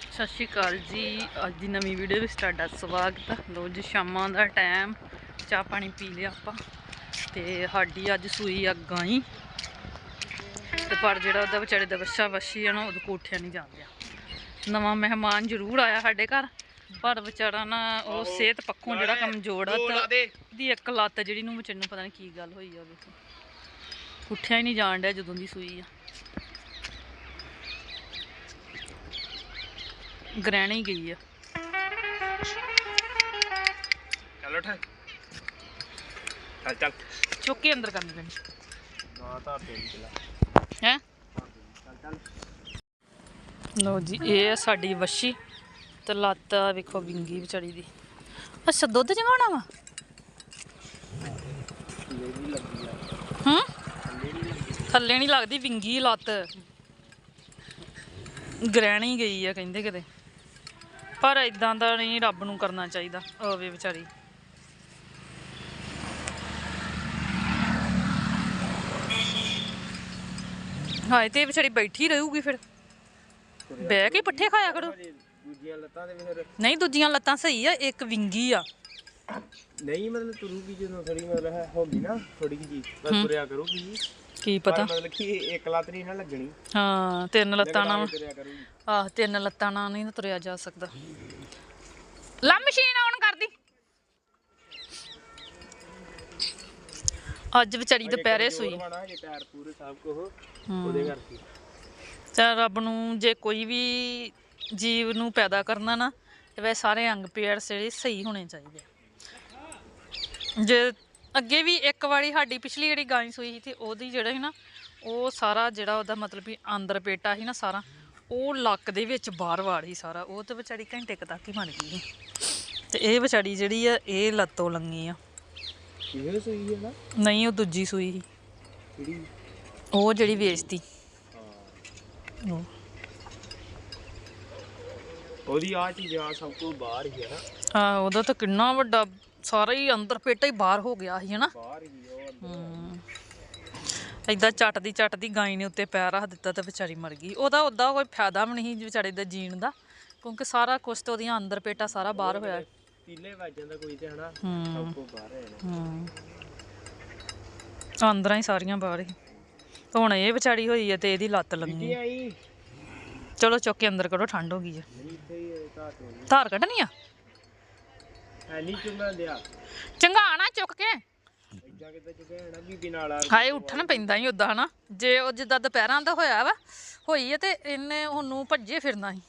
ਸਤਿ ਸ਼੍ਰੀ ਅਕਾਲ ਜੀ। ਅੱਜ ਦੀ ਨਵੀਂ ਵੀਡੀਓ ਵਿੱਚ ਤੁਹਾਡਾ ਸਵਾਗਤ ਹੈ ਲੋ ਜੀ ਸ਼ਾਮਾਂ ਦਾ ਟਾਈਮ ਚਾਹ ਪਾਣੀ ਪੀ ਲਿਆ ਆਪਾਂ। ਤੇ ਸਾਡੀ ਅੱਜ ਸੂਈ ਆ ਗਾਈ ਤੇ ਪਰ ਜਿਹੜਾ ਉਹਦਾ ਵਿਚਾਰੇ ਦਾ ਬੱਚਾ ਵੱਛੀ ਆ ਨਾ ਉਹਦੇ ਕੋਠਿਆ ਨਹੀਂ ਜਾਂਦਿਆ। ਨਵਾਂ ਮਹਿਮਾਨ ਜ਼ਰੂਰ ਆਇਆ ਸਾਡੇ ਘਰ। ਪਰ ਵਿਚਾਰਾ ਨਾ ਉਹ ਸਿਹਤ ਪੱਖੋਂ ਜਿਹੜਾ ਕਮਜ਼ੋਰ ਆ ਤੇ ਦੀ ਇੱਕ ਲੱਤ ਜਿਹੜੀ ਨੂੰ ਵਿਚਾਰੇ ਨੂੰ ਪਤਾ ਨਹੀਂ ਕੀ ਗੱਲ ਹੋਈ ਆ ਵੇਖੋ। ਉੱਠਿਆ ਹੀ ਨਹੀਂ ਜਾਣ ਡਿਆ ਜਦੋਂ ਦੀ ਸੂਈ ਆ। ਗ੍ਰਹਿਣੀ ਗਈ ਆ। ਚੱਲ ਉੱਠ। ਚੱਲ ਚੱਲ। ਚੁੱਕ ਕੇ ਅੰਦਰ ਕਰਨੀ ਪੈਣੀ ਨਾ ਤਾਂ ਤੇ ਚਲਾ ਹੈ? ਚੱਲ ਚੱਲ ਲੋ ਜੀ ਇਹ ਆ ਸਾਡੀ ਵੱਛੀ ਤੇ ਲੱਤ ਆ ਵੇਖੋ ਵਿੰਗੀ ਵਿਚਾਰੀ ਦੀ। ਅੱਛਾ ਦੁੱਧ ਜਗਾਉਣਾ ਵਾ? ਹੂੰ? ਥੱਲੇ ਨਹੀਂ ਲੱਗਦੀ ਵਿੰਗੀ ਲੱਤ। ਗ੍ਰਹਿਣੀ ਗਈ ਆ ਕਹਿੰਦੇ ਕਿਤੇ। ਪਰ ਇਦਾਂ ਦਾ ਨਹੀਂ ਰੱਬ ਨੂੰ ਕਰਨਾ ਚਾਹੀਦਾ ਹੋਵੇ ਵਿਚਾਰੀ। ਹਾਏ ਤੇ ਵਿਚਾਰੀ ਬੈਠੀ ਰਹੂਗੀ ਫਿਰ। ਬਹਿ ਕੇ ਪੱਠੇ ਖਾਇਆ ਕਰੋ। ਦੂਜੀਆਂ ਲੱਤਾਂ ਦੇ ਫਿਰ ਨਹੀਂ ਦੂਜੀਆਂ ਲੱਤਾਂ ਸਹੀ ਆ ਇੱਕ ਵਿੰਗੀ ਆ। ਨਹੀਂ ਮਤਲਬ ਤੁਰੂਗੀ ਜਦੋਂ ਥੋੜੀ ਮਤਲਬ ਹੈ ਹੋਗੀ ਨਾ ਥੋੜੀ ਜੀ ਬਸ ਤੁਰਿਆ ਕਰੂਗੀ। ਕੀ ਪਤਾ? ਮਤਲਬ ਕਿ ਇੱਕ ਲੱਤ ਨਹੀਂ ਨਾ ਲੱਗਣੀ। ਹਾਂ ਤਿੰਨ ਲੱਤਾਂ ਨਾਲ। ਆਹ ਤਿੰਨ ਲੱਤਾਂ ਨਾਲ ਨਹੀਂ ਤੁਰਿਆ ਜਾ ਸਕਦਾ। ਲਾ ਮਸ਼ੀਨ ਆਨ ਕਰਦੀ। ਅੱਜ ਵਿਚਾਰੀ ਦੁਪਹਿਰੇ ਸੂਈ। ਬਣਾ ਜੇ ਟਾਇਰ ਪੂਰੇ ਸਭ ਕੁਝ ਉਹਦੇ ਕਰਕੇ। ਤੇ ਰੱਬ ਨੂੰ ਜੇ ਕੋਈ ਵੀ ਜੀਵ ਨੂੰ ਪੈਦਾ ਕਰਨਾ ਨਾ ਤੇ ਵੈ ਸਾਰੇ ਅੰਗ ਪੇੜ ਜਿਹੜੇ ਸਹੀ ਹੋਣੇ ਚਾਹੀਦੇ। ਜੇ ਅੱਗੇ ਵੀ ਇੱਕ ਵਾਰੀ ਸਾਡੀ ਪਿਛਲੀ ਜਿਹੜੀ ਗਾਂ ਸੂਈ ਸੀ ਤੇ ਉਹਦੀ ਜਿਹੜਾ ਸੀ ਨਾ ਉਹ ਸਾਰਾ ਜਿਹੜਾ ਉਹਦਾ ਮਤਲਬ ਵੀ ਅੰਦਰ ਪੇਟਾ ਸੀ ਨਾ ਸਾਰਾ ਉਹ ਲੱਕ ਦੇ ਵਿੱਚ ਬਾਹਰ ਵਾੜ ਸੀ ਸਾਰਾ। ਉਹ ਤੇ ਵਿਚਾਰੀ ਘੰਟੇ ਕੁ ਤੱਕ ਹੀ ਬਣ ਗਈ। ਤੇ ਇਹ ਵਿਚਾਰੀ ਜਿਹੜੀ ਆ ਇਹ ਲੱਤੋਂ ਲੰਗੀ ਆ। ਇਹ ਸਹੀ ਹੈ ਨਾ? ਨਹੀਂ ਉਹ ਦੂਜੀ ਸੂਈ ਸੀ। ਕਿਹੜੀ? ਉਹ ਜਿਹੜੀ ਵੇਚਤੀ। ਹਾਂ। ਉਹ। ਉਹਦੀ ਆ ਚੀਜ਼ ਆ ਸਭ ਤੋਂ ਬਾਹਰ ਹੀ ਹੈ ਨਾ। ਆ ਉਹਦਾ ਤਾਂ ਕਿੰਨਾ ਵੱਡਾ ਸਾਰਾ ਹੀ ਅੰਦਰ ਪੇਟਾ ਹੀ ਬਾਹਰ ਹੋ ਗਿਆ ਸੀ ਹਨਾ? ਬਾਹਰ ਹੀ ਉਹ ਅੰਦਰ। ਹਮ ਏਦਾਂ ਚੱਟਦੀ ਚੱਟਦੀ ਗਾਈ ਨੇ ਉੱਤੇ ਪੈਰ ਰੱਖ ਦਿੱਤਾ ਤੇ ਵਿਚਾਰੀ ਮਰ ਗਈ। ਉਹਦਾ ਉਹਦਾ ਕੋਈ ਫਾਇਦਾ ਵੀ ਨਹੀਂ ਵਿਚਾਰੇ ਦਾ ਜੀਣ ਦਾ ਕਿਉਂਕਿ ਸਾਰਾ ਕੁਝ ਤੇ ਉਹਦੀਆਂ ਅੰਦਰ ਪੇਟਾ ਸਾਰਾ ਬਾਹਰ ਹੋਇਆ। ਤੀਲੇ ਵੱਜ ਜਾਂਦਾ ਕੋਈ ਤੇ ਹਨਾ ਸਭ ਤੋਂ ਬਾਹਰ ਹੈ। ਹਮ ਅੰਦਰਾਂ ਹੀ ਸਾਰੀਆਂ ਬਾਹਰ ਹੀ। ਹੁਣ ਇਹ ਵਿਚਾਰੀ ਹੋਈ ਹੈ ਤੇ ਇਹਦੀ ਲੱਤ ਕੀ ਆਈ। ਚਲੋ ਚੁੱਕ ਕੇ ਅੰਦਰ ਕਰੋ ਠੰਡ ਹੋ ਗਈ ਹੈ ਹੀ ਹੋ ਗਈ ਧਾਰ ਕੱਢਣੀ ਆ? ਹੈ ਨਹੀਂ ਚੁੰਗਾ ਦਿਆ ਚੰਗਾ ਆਣਾ ਚੁੱਕ ਕੇ। ਇੱਜਾ ਕਿੱਦਾਂ ਚੁੱਕਿਆ ਹੈ ਨਾ ਬੀਬੀ ਨਾਲ ਆ ਹਾਏ ਉੱਠਣ ਪੈਂਦਾ ਹੀ ਉਦਾਂ ਹਨਾ? ਜੇ ਉਹ ਜਿੱਦਾਂ ਦੁਪਹਿਰਾਂ ਦਾ ਹੋਇਆ ਵਾ ਹੋਈ ਹੈ ਤੇ ਇਹਨੇ ਉਹਨੂੰ ਭੱਜੇ ਫਿਰਨਾ ਸੀ।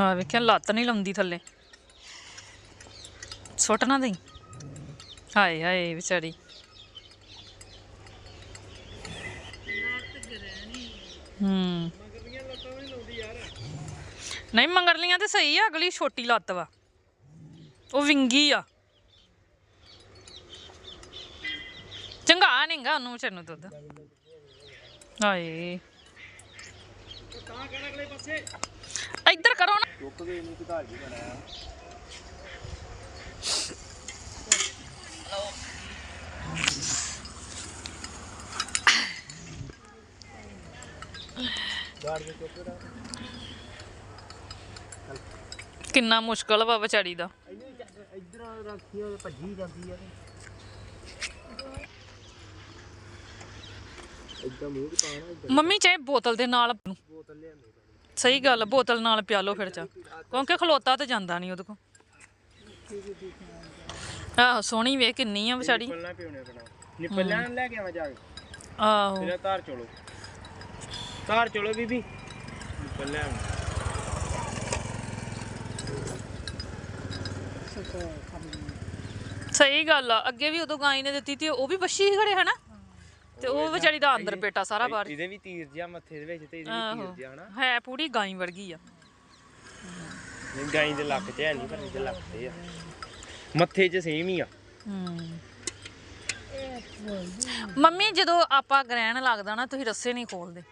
ਆ ਵੇਖਿਆ ਲੱਤ ਨਹੀਂ ਲਾਉਂਦੀ ਥੱਲੇ। ਸੁੱਟ ਨਾ ਦੇਈ। ਹਾਏ ਹਾਏ ਵਿਚਾਰੀ। ਹੂੰ। ਨਹੀਂ ਮੰਗਰਲੀਆਂ ਤੇ ਸਹੀ ਆ, ਅਗਲੀ ਛੋਟੀ ਲੱਤ ਵਾ। ਉਹ ਵਿੰਗੀ ਆ। ਚੰਗਾ ਨਹੀਂਗਾ ਉਹਨੂੰ ਵਿਚਾਰ ਨੂੰ ਦੁੱਧ। ਹਾਏ। ਇੱਧਰ ਕਰੋ ਨਾ। ਚੁੱਕ ਗਏ ਨਹੀਂ ਘਾਟ ਜੀ ਬਣਾਇਆ ਗਾੜ ਦੇ ਚੁੱਕ ਰਾ ਕਿੰਨਾ ਮੁਸ਼ਕਲ ਵਾ ਵਿਚਾਰੀ ਦਾ ਇੱਧਰ ਰੱਖੀ ਉਹ ਭੱਜੀ ਜਾਂਦੀ ਆ ਇੱਦਾਂ ਮੂੰਹ ਚ ਪਾਣਾ ਇੱਦਾਂ ਮੰਮੀ ਚਾਹੇ ਬੋਤਲ ਦੇ ਨਾਲ ਬੋਤਲ ਲਿਆਂਦੇ ਸਹੀ ਗੱਲ ਬੋਤਲ ਨਾਲ ਪਿਆ ਲਓ ਫਿਰ ਚਾ ਕਿਉਂਕਿ ਖਲੋਤਾ ਤੇ ਜਾਂਦਾ ਨਹੀਂ ਉਹਦੇ ਕੋ ਆਹੋ ਸੋਹਣੀ ਵੇਖ ਕਿੰਨੀ ਆ ਵਿਚਾਰੀ ਨਿੱਪਲ ਪਿਉਣੇ ਬਣਾ ਨਿੱਪਲ ਲੈਣ ਲੈ ਕੇ ਆਵਾਂ ਜਾ ਕੇ। ਆਹੋ। ਤੇਰਾ ਧਾਰ ਚਲੋ। ਧਾਰ ਚਲੋ ਬੀਬੀ। ਨਿੱਪਲ ਲੈ ਆਵਾਂ ਸਹੀ ਗੱਲ ਆ। ਅੱਗੇ ਵੀ ਉਦੋਂ ਗਾਈ ਨੇ ਦਿੱਤੀ ਤੇ ਉਹ ਵੀ ਵੱਛੀ ਹੀ ਖੜੇ ਹਨਾ? ਤੇ ਉਹ ਵਿਚਾਰੀ ਦਾ ਅੰਦਰ ਪੇਟਾ ਸਾਰਾ ਬਾਹਰ। ਇਹਦੇ ਵੀ ਤੀਰ ਜਿਹਾ ਮੱਥੇ ਦੇ ਵਿੱਚ ਤੇ ਇਹਦੇ ਵੀ ਤੀਰ ਜਿਹਾ ਹਨਾ? ਹੈ ਪੂਰੀ ਗਾਈ ਵਰਗੀ ਆ। ਨਹੀਂ ਗਾਈ ਦੇ ਲੱਕ 'ਚ ਹੈ ਨਹੀਂ ਪਰ ਇਹਦੇ ਲੱਕ 'ਤੇ ਆ। ਮੱਥੇ 'ਚ ਸੇਮ ਹੀ ਆ। ਮੰਮੀ ਜਦੋਂ ਆਪਾਂ ਗ੍ਰਹਿਣ ਲੱਗਦਾ ਨਾ ਤੁਸੀਂ ਰੱਸੇ ਨਹੀਂ ਖੋਲਦੇ।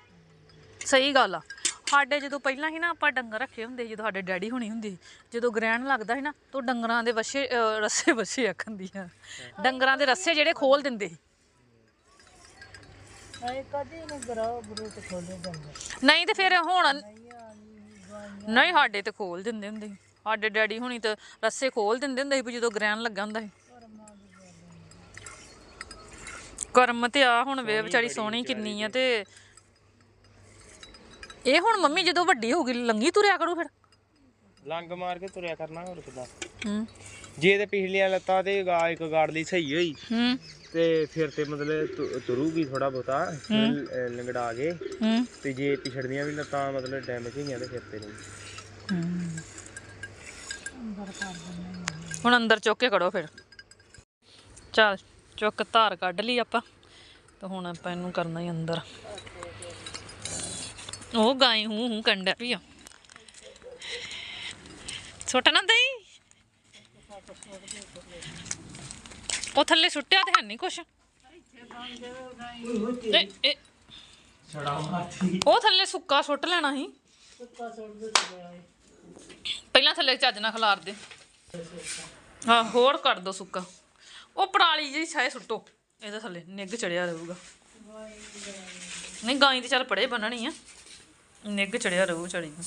ਸਹੀ ਗੱਲ ਆ। ਸਾਡੇ ਜਦੋਂ ਪਹਿਲਾਂ ਸੀ ਨਾ ਆਪਾਂ ਡੰਗਰ ਰੱਖੇ ਹੁੰਦੇ ਜਦੋਂ ਸਾਡੇ ਡੈਡੀ ਹੋਣੀ ਹੁੰਦੀ ਜਦੋਂ ਗ੍ਰਹਿਣ ਲੱਗਦਾ ਸੀ ਨਾ ਤਾਂ ਡੰਗਰਾਂ ਦੇ ਅਹ, ਰੱਸੇ ਵੱਛੇ ਆਖੰਦੀਆਂ ਡੰਗਰਾਂ ਦੇ ਰੱਸੇ ਜਿਹੜੇ ਖੋਲ ਦਿੰਦੇ ਸੀ। ਨਹੀਂ ਤੇ ਫਿਰ ਹੁਣ ਨਹੀਂ ਸਾਡੇ ਤੇ ਖੋਲ ਦਿੰਦੇ ਹੁੰਦੇ ਸੀ। ਸਾਡੇ ਡੈਡੀ ਹੁਣੀ ਤੇ ਰੱਸੇ ਖੋਲ ਦਿੰਦੇ ਹੁੰਦੇ ਸੀ ਵੀ ਜਦੋਂ ਗ੍ਰਹਿਣ ਲੱਗਾ ਹੁੰਦਾ ਸੀ। ਕਰਮ ਤੇ ਆ ਹੁਣ ਵੇ ਵਿਚਾਰੀ ਸੋਹਣੀ ਕਿੰਨੀ ਆ ਤੇ ਇਹ ਹੁਣ ਮੰਮੀ ਜਦੋਂ ਵੱਡੀ ਹੋ ਗਈ ਲੰਗੀ ਤੁਰਿਆ ਕਰੂ ਫਿਰ? ਲੰਗ ਮਾਰ ਕੇ ਤੁਰਿਆ ਕਰਨਾ ਹੋਰ ਕਿਦਾਂ? ਹੂੰ। ਜੇ ਤੇ ਪਿਛਲੀਆਂ ਲੱਤਾਂ ਤੇ ਗਾ ਇੱਕ ਗਾੜ ਲਈ ਸਹੀ ਹੋਈ ਹੂੰ। ਤੇ ਫਿਰ ਤੇ ਮਤਲਬ ਤੁ- ਤੁਰੂਗੀ ਥੋੜਾ ਬਹੁਤਾ ਅਹ ਲੰਗੜਾ ਕੇ ਹੂੰ। ਤੇ ਜੇ ਪਿਛੜੀਆਂ ਵੀ ਲੱਤਾਂ ਮਤਲਬ ਡੈਮੇਜ ਹੋਈਆਂ ਤੇ ਫਿਰ ਤੇ ਨਹੀਂ। ਹੁਣ ਅੰਦਰ ਚੁੱਕ ਕੇ ਕੜੋ ਫਿਰ। ਚੱਲ ਚੁੱਕ ਧਾਰ ਕੱਢ ਲਈ ਆਪਾਂ ਤੇ ਹੁਣ ਆਪਾਂ ਇਹਨੂੰ ਕਰਨਾ ਹੀ ਅੰਦਰ। ਉਹ ਗਾਈ ਹੂੰ ਹੂੰ ਕੰਡਾ ਵੀ ਆ। ਛੋਟਾ ਨਾ ਦਈ। ਉਹ ਥੱਲੇ ਸੁੱਟਿਆ ਤੇ ਹੈ ਨਹੀਂ ਕੁਛ। ਇਹ- ਇਹ- ਉਹ ਥੱਲੇ ਸੁੱਕਾ ਸੁੱਟ ਲੈਣਾ ਸੀ। ਪਹਿਲਾਂ ਥੱਲੇ ਚੱਜ ਨਾਲ ਖਿਲਾਰ ਦੇ। ਹਾਂ ਹੋਰ ਕਰ ਦੋ ਸੁੱਕਾ। ਉਹ ਪਰਾਲੀ ਜਿਹੀ ਛਾਏ ਸੁੱਟੋ। ਇਹਦੇ ਥੱਲੇ ਨਿੱਘ ਚੜਿਆ ਰਹੂਗਾ। ਨਹੀਂ ਗਾਂ ਤੇ ਚੱਲ ਪੜੇ ਬੰਨਣੀ ਆ। ਨਿੱਘ ਚੜਿਆ ਰਹੂ ਚੜੀ ਨੂੰ।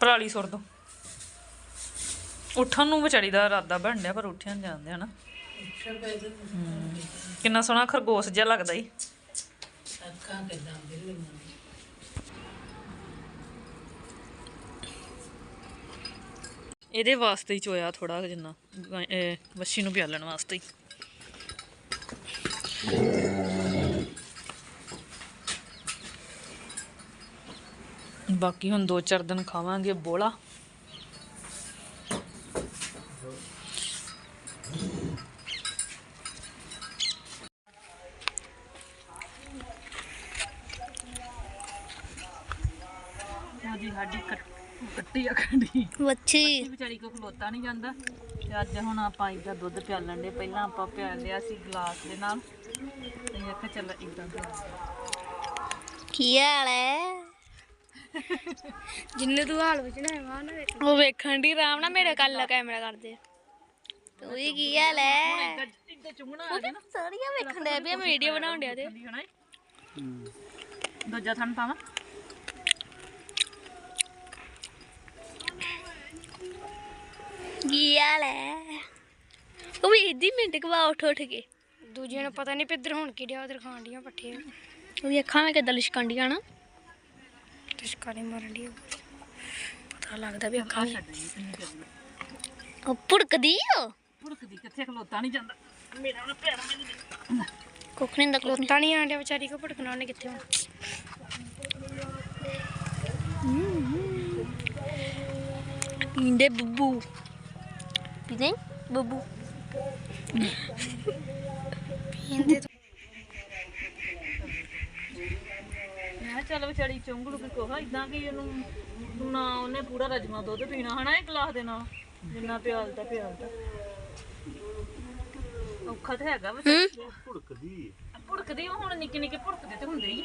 ਪਰਾਲੀ ਸੁੱਟ ਦੋ। ਉੱਠਣ ਨੂੰ ਵਿਚਾਰੀ ਦਾ ਇਰਾਦਾ ਬਣ ਡਿਆ ਪਰ ਉੱਠਿਆ ਨਹੀਂ ਜਾਂਦੇ, ਹਨਾ। ਕਿੰਨਾ ਸੋਹਣਾ ਖਰਗੋਸ਼ ਜਿਹਾ ਲੱਗਦਾ ਈ। ਇਹਦੇ ਵਾਸਤੇ ਹੀ ਚੋਇਆ ਥੋੜਾ ਜਿੰਨਾ ਗਾਂ- ਵੱਛੀ ਨੂੰ ਪਿਆਲਣ ਵਾਸਤੇ ਹੀ। ਬਾਕੀ ਹੁਣ ਦੋ ਚਾਰ ਦਿਨ ਖਾਵਾਂਗੇ ਬੋਲਾ। ਜੀ ਸਾਡੀ ਕੱਟੀ ਆ ਖੰਡੀ ਵੱਛੀ ਵਿਚਾਰੀ ਕੋ ਖਲੋਤਾ ਨਹੀਂ ਜਾਂਦਾ। ਤੇ ਅੱਜ ਹੁਣ ਆਪਾਂ ਇਦਾਂ ਦੁੱਧ ਪਿਆਲਣ ਦੇ ਪਹਿਲਾਂ ਆਪਾਂ ਪਿਆਲ ਲਿਆ ਸੀ ਗਲਾਸ ਦੇ ਨਾਲ। ਤੇ ਇਹ ਕਿ ਚੱਲ ਇਦਾਂ ਕੀ ਹਾਲ ਹੈ? ਜਿੰਨੇ ਤੂੰ ਹਾਲ ਵਿੱਚ ਨਾ ਮਾਂ ਨਾ ਵੇਖ। ਉਹ ਵੇਖਣ ਦੀ ਆਰਾਮ ਨਾਲ ਮੇਰੇ ਕੱਲ ਕੈਮਰਾ ਕਰਦੇ ਤੂੰ ਵੀ ਕੀ ਹਾਲ ਹੈ ਨਾ। ਸਾਰੀਆਂ ਵੇਖਣ ਦੇ ਵੀ ਵੀਡੀਓ ਬਣਾਉਣ ਡਿਆ ਤੇ। ਦੂਜਾ ਥਣ ਪਾਵਾਂ। ਕੀ ਹਾਲ ਹੈ ਉਹ ਵੀ ਇੱਦੀ ਮਿੰਟ ਕਵਾ ਉੱਠ ਉੱਠ ਕੇ ਦੂਜਿਆਂ ਨੂੰ ਪਤਾ ਨਹੀਂ ਪਿੱਧਰ ਹੁਣ ਕੀ ਡਿਆ ਉਧਰ ਖਾਣ ਡੀਆਂ ਪੱਠੇ ਉਹਦੀ ਅੱਖਾਂ ਵਿੱਚ ਕਿੱਦਾਂ ਲਿਸ਼ਕੰਡੀਆਂ ਨਾ। ਤਸ਼ਕਾਰੀ ਮਾਰਨ ਦੀ ਪਤਾ ਲੱਗਦਾ ਵੀ ਅੱਖਾਂ ਵੀ ਉਹ ਪੁੜਕਦੀ ਓ ਭੁੜਕਦੀ ਕਿੱਥੇ ਖਲੋਤਾ ਨਹੀਂ ਜਾਂਦਾ। ਮੇਰਾ ਹੁਣ ਪੈਰ ਮੈਨੂੰ ਕੁੱਖ ਨਹੀਂ ਦਾ ਕੁੱਖ ਲੋਤਾ ਨਹੀਂ ਆਂਡਿਆ ਵਿਚਾਰੀ ਕੋ ਭਟਕਣਾ ਉਹਨੇ ਕਿੱਥੇ ਪੀਂਦੇ ਬੱਬੂ। ਪੀਂਦੇ ਬੱਬੂ। ਪੀਂਦੇ ਚੱਲ ਵਿਚਾਰੀ ਚੁੰਗ ਲੂ ਕੋਹਾ ਇਦਾਂ ਕਿ ਇਹਨੂੰ ਨਾ ਉਹਨੇ ਪੂਰਾ ਰਜਮਾ ਦੁੱਧ ਪੀਣਾ ਹਨਾ ਇੱਕ ਗਲਾਸ ਦੇ ਨਾਲ ਜਿੰਨਾ ਪਿਆਲਦਾ ਪਿਆਲਦਾ ਔਖਾ ਤਾਂ ਹੈਗਾ ਵਾ ਭੁੜਕਦੀ। ਭੁੜਕਦੀ ਉਹ ਹੁਣ ਨਿੱਕੇ ਨਿੱਕੇ ਭੁੜਕਦੇ ਤੇ ਹੁੰਦੇ ਹੀ। ਆ।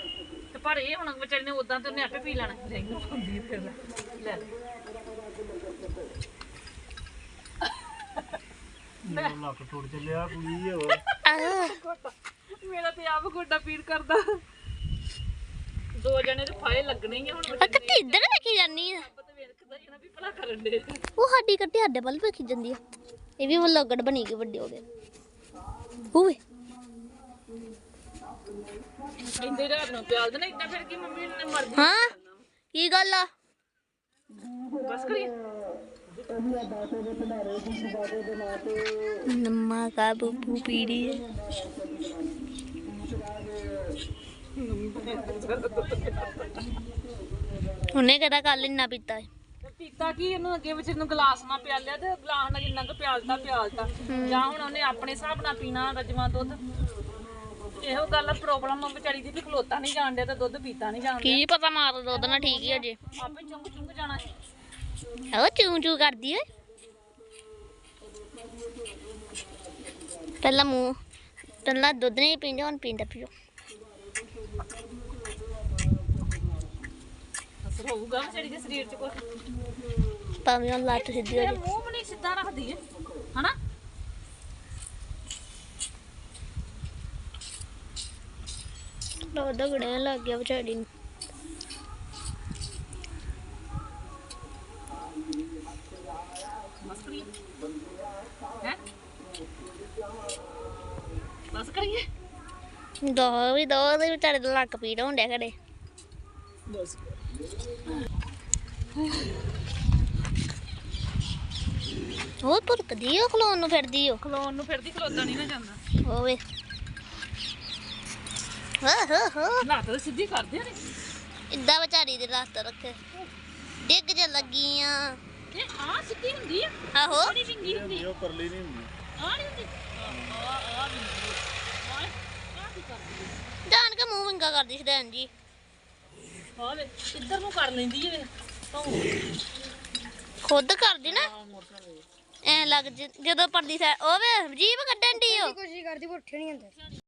ਤੇ ਪਰ ਇਹ ਹੁਣ ਵਿਚਾਰੀ ਨੇ ਉਦਾਂ ਤੇ ਉਹਨੇ ਆਪੇ ਪੀ ਲੈਣਾ। ਰਿੰਗ ਹੁੰਦੀ ਫਿਰ ਲੈ। ਲੈ। ਲੱਕ ਟੁੱਟ ਚੱਲਿਆ ਕੁੜੀ ਹੋ ਮੇਰਾ ਤੇ ਆਪ ਗੋਡਾ ਪੀੜ ਕਰਦਾ। ਦੋ ਜਣੇ ਤੇ ਫਾਇ ਲੱਗਣੇ ਹੀ ਆ ਹੁਣ ਆ ਕਿੱਥੇ ਇੱਧਰ ਵੇਖੀ ਜਾਨੀ ਆ? ਪਤਾ ਵੇਖਦਾ ਜਣਾ ਵੀ ਭਲਾ ਕਰਨ ਦੇ। ਉਹ ਸਾਡੀ ਕੱਟੀ ਸਾਡੇ ਵੱਲ ਵੇਖੀ ਜਾਂਦੀ ਆ। ਇਹ ਵੀ ਵਲੌਗੜ ਬਣੀ ਗਈ ਵੱਡੇ ਹੋ ਗਏ ਹੋਵੇ। ਇੰਦੇ ਰਾਤ ਨੂੰ ਪਿਆਲ ਦੇਣਾ ਇਦਾਂ ਫਿਰ ਕੀ ਮੰਮੀ ਨੇ ਮਰਜ਼ੀ ਹਾਂ ਕੀ ਗੱਲ ਆ? ਬਸ ਕਰੀਏ। ਨੰਮਾ ਕਾ ਬੁੱਬੂ ਪੀੜੀ ਉਹਨੇ ਕਿਹੜਾ ਕੱਲ ਇੰਨਾ ਪੀਤਾ ਹੈ ਪੀਤਾ ਕੀ ਇਹਨੂੰ ਅੱਗੇ ਵਿੱਚ ਨੂੰ ਗਲਾਸ ਨਾਲ ਪਿਆਲਿਆ ਤੇ ਗਲਾਸ ਨਾਲ ਜਿੰਨਾ ਕੁ ਪਿਆਲਤਾ ਪਿਆਲਤਾ। ਜਾਂ ਹੁਣ ਉਹਨੇ ਆਪਣੇ ਹਿਸਾਬ ਨਾਲ ਪੀਣਾ ਰਜਮਾ ਦੁੱਧ। ਇਹੋ ਗੱਲ ਪ੍ਰੋਬਲਮ ਆ ਵਿਚਾਰੀ ਦੀ ਵੀ ਖਲੋਤਾ ਨਹੀਂ ਜਾਣ ਡਿਆ ਤੇ ਦੁੱਧ ਪੀਤਾ ਨਹੀਂ ਜਾਣ ਡਿਆ। ਕੀ ਪਤਾ ਮਾਰ ਦੁੱਧ ਨਾਲ ਠੀਕ ਹੀ ਹੋ ਜੇ। ਆਪੇ ਚੁੰਗ ਚੁੰਗ ਜਾਣਾ ਉਹ ਚੂੰ ਚੂੰ ਕਰਦੀ ਓਏ। ਪਹਿਲਾਂ ਮੂੰਹ ਪਹਿਲਾਂ ਦੁੱਧ ਨਹੀਂ ਪੀਂਦੇ ਹੁਣ ਪੀਂਦਾ ਪੀਓ। ਹੋਊਗਾ ਵਿਚਾਰੀ ਦੇ ਸਰੀਰ 'ਚ ਕੁਝ ਭਾਵੇਂ ਹੁਣ ਲੱਤ ਸਿੱਧੀ ਹੋ ਜੇ ਮੂੰਹ ਵੀ ਨਹੀਂ ਸਿੱਧਾ ਰੱਖਦੀ ਏ ਹਨਾ? ਉਹਦਾ ਗੜਿਆ ਲੱਗ ਗਿਆ ਵਿਚਾਰੀ ਨੂੰ। ਬਸ ਕਰੀਏ। ਹੈ? ਦੋ ਵੀ ਦੋ ਦੇ ਵਿਚਾਰੇ ਦਾ ਲੱਕ ਪੀੜ ਹੋਣ ਡਿਆ ਘੜੇ ਬਸ ਉਹ ਭੁਰਕਦੀ ਉਹ ਖਲੋਣ ਨੂੰ ਫਿਰਦੀ ਉਹ ਖਲੋਣ ਨੂੰ ਫਿਰਦੀ ਖਲੋਦਾ ਨਹੀਂ ਨਾ ਜਾਂਦਾ। ਹੋਵੇ ਹਾਂ ਹਾਂ ਹਾਂ। ਲੱਤ ਤਾਂ ਸਿੱਧੀ ਕਰਦੇ ਨੇ ਇੱਦਾਂ ਵਿਚਾਰੀ ਦੇ ਲੱਤ ਰੱਖੇ। ਡਿੱਗ ਜਾ ਲੱਗੀਆਂ। ਇਹ ਆ ਸਿੱਧੀ ਹੁੰਦੀ ਆ। ਆਹੋ। ਬੜੀ ਵਿੰਗੀ ਹੁੰਦੀ। ਉਹ ਪਰਲੀ ਨਹੀਂ ਹੁੰਦੀ। ਆ ਨਹੀਂ ਹੁੰਦੀ। ਆ ਆ ਆ ਵਿੰਗੀ ਆ। ਆ ਕੀ ਕਰਦੀ ਜਾਣ ਕੇ ਮੂੰਹ ਵਿੰਗਾ ਕਰਦੀ ਸਦੈਨ ਜੀ। ਆ ਵੇ ਇੱਧਰ ਨੂੰ ਕਰ ਲੈਂਦੀ ਏ ਤਾਂ ਖੁਦ ਕਰਦੀ ਨਾ? ਐ ਲੱਗ ਜ- ਜਦੋਂ ਪਰਦੀ ਸੈ ਉਹ ਵੇ ਜੀਭ ਕੱਢਣ ਦੀ ਉਹ ਕੋਸ਼ਿਸ਼ ਕਰਦੀ ਪਰ ਉੱਠੇ ਨਹੀਂ ਹੁੰਦੇ